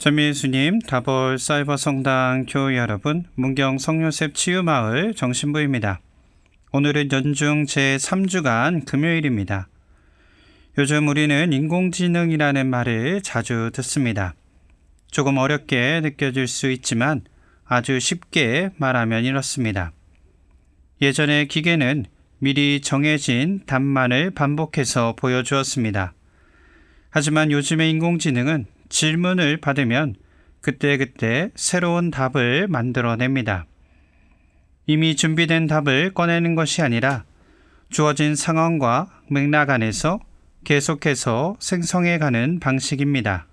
전미수님, 다볼 사이버 성당 교우 여러분, 문경 성요셉 치유마을 정신부입니다. 오늘은 연중 제3주간 금요일입니다. 요즘 우리는 인공지능이라는 말을 자주 듣습니다. 조금 어렵게 느껴질 수 있지만 아주 쉽게 말하면 이렇습니다. 예전에 기계는 미리 정해진 답만을 반복해서 보여주었습니다. 하지만 요즘의 인공지능은 질문을 받으면 그때그때 새로운 답을 만들어냅니다. 이미 준비된 답을 꺼내는 것이 아니라 주어진 상황과 맥락 안에서 계속해서 생성해 가는 방식입니다.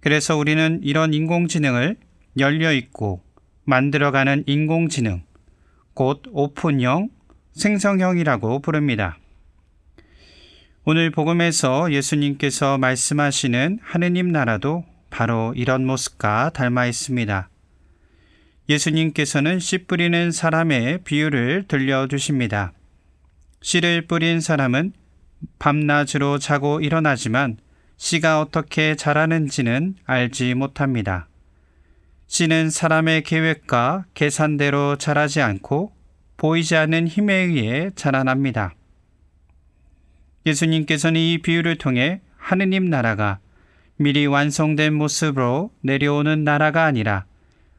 그래서 우리는 이런 인공지능을 열려있고 만들어가는 인공지능, 곧 오픈형, 생성형이라고 부릅니다. 오늘 복음에서 예수님께서 말씀하시는 하느님 나라도 바로 이런 모습과 닮아 있습니다. 예수님께서는 씨 뿌리는 사람의 비유를 들려주십니다. 씨를 뿌린 사람은 밤낮으로 자고 일어나지만 씨가 어떻게 자라는지는 알지 못합니다. 씨는 사람의 계획과 계산대로 자라지 않고 보이지 않는 힘에 의해 자라납니다. 예수님께서는 이 비유를 통해 하느님 나라가 미리 완성된 모습으로 내려오는 나라가 아니라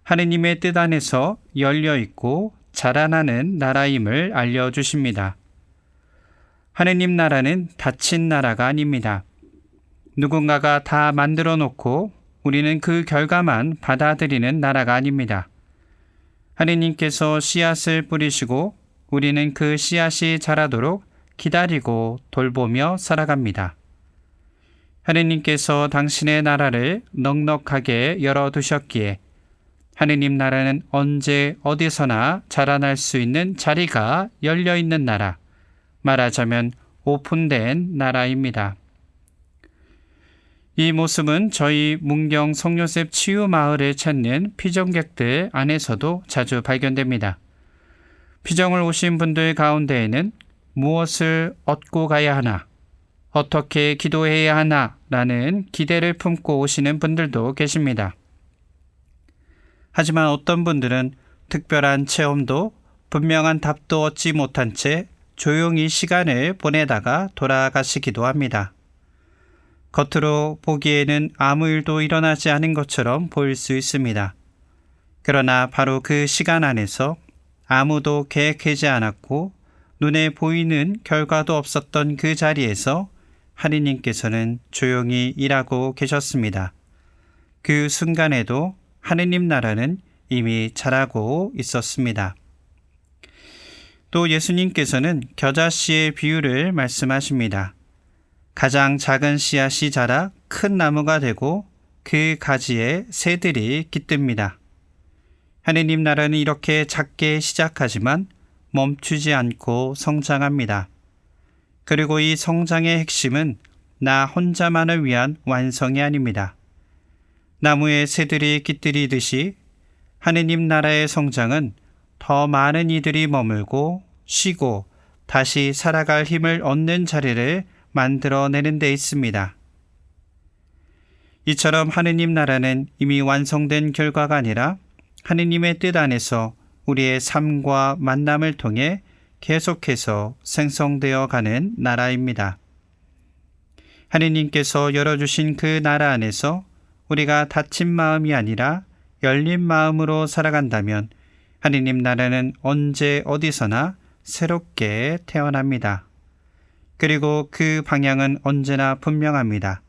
하느님의 뜻 안에서 열려 있고 자라나는 나라임을 알려주십니다. 하느님 나라는 닫힌 나라가 아닙니다. 누군가가 다 만들어 놓고 우리는 그 결과만 받아들이는 나라가 아닙니다. 하느님께서 씨앗을 뿌리시고 우리는 그 씨앗이 자라도록 기다리고 돌보며 살아갑니다. 하느님께서 당신의 나라를 넉넉하게 열어두셨기에 하느님 나라는 언제 어디서나 자라날 수 있는 자리가 열려 있는 나라, 말하자면 오픈된 나라입니다. 이 모습은 저희 문경 성요셉 치유 마을을 찾는 피정객들 안에서도 자주 발견됩니다. 피정을 오신 분들 가운데에는 무엇을 얻고 가야 하나, 어떻게 기도해야 하나 라는 기대를 품고 오시는 분들도 계십니다. 하지만 어떤 분들은 특별한 체험도 분명한 답도 얻지 못한 채 조용히 시간을 보내다가 돌아가시기도 합니다. 겉으로 보기에는 아무 일도 일어나지 않은 것처럼 보일 수 있습니다. 그러나 바로 그 시간 안에서 아무도 계획하지 않았고 눈에 보이는 결과도 없었던 그 자리에서 하느님께서는 조용히 일하고 계셨습니다. 그 순간에도 하느님 나라는 이미 자라고 있었습니다. 또 예수님께서는 겨자 씨의 비유를 말씀하십니다. 가장 작은 씨앗이 자라 큰 나무가 되고 그 가지에 새들이 깃듭니다. 하느님 나라는 이렇게 작게 시작하지만 멈추지 않고 성장합니다. 그리고 이 성장의 핵심은 나 혼자만을 위한 완성이 아닙니다. 나무에 새들이 깃들이듯이 하느님 나라의 성장은 더 많은 이들이 머물고 쉬고 다시 살아갈 힘을 얻는 자리를 만들어내는 데 있습니다. 이처럼 하느님 나라는 이미 완성된 결과가 아니라 하느님의 뜻 안에서 우리의 삶과 만남을 통해 계속해서 생성되어 가는 나라입니다. 하느님께서 열어주신 그 나라 안에서 우리가 닫힌 마음이 아니라 열린 마음으로 살아간다면 하느님 나라는 언제 어디서나 새롭게 태어납니다. 그리고 그 방향은 언제나 분명합니다.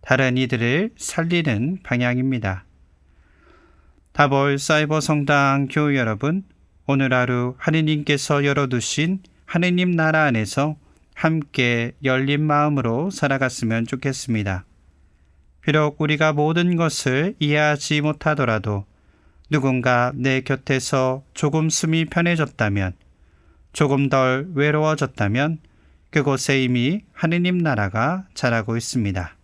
다른 이들을 살리는 방향입니다. 다볼 사이버 성당 교우 여러분, 오늘 하루 하느님께서 열어두신 하느님 나라 안에서 함께 열린 마음으로 살아갔으면 좋겠습니다. 비록 우리가 모든 것을 이해하지 못하더라도 누군가 내 곁에서 조금 숨이 편해졌다면, 조금 덜 외로워졌다면 그곳에 이미 하느님 나라가 자라고 있습니다.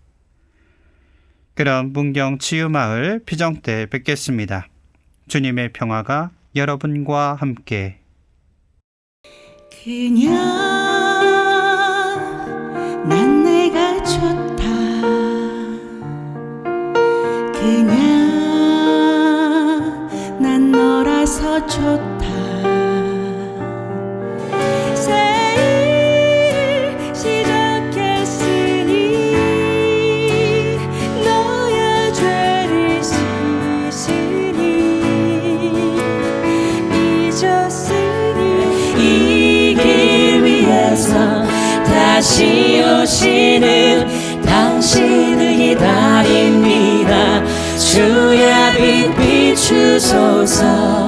그럼 문경 치유마을 피정 때 뵙겠습니다. 주님의 평화가 여러분과 함께 그냥 다시 오시는 당신을 기다립니다. 주의 빛 비추소서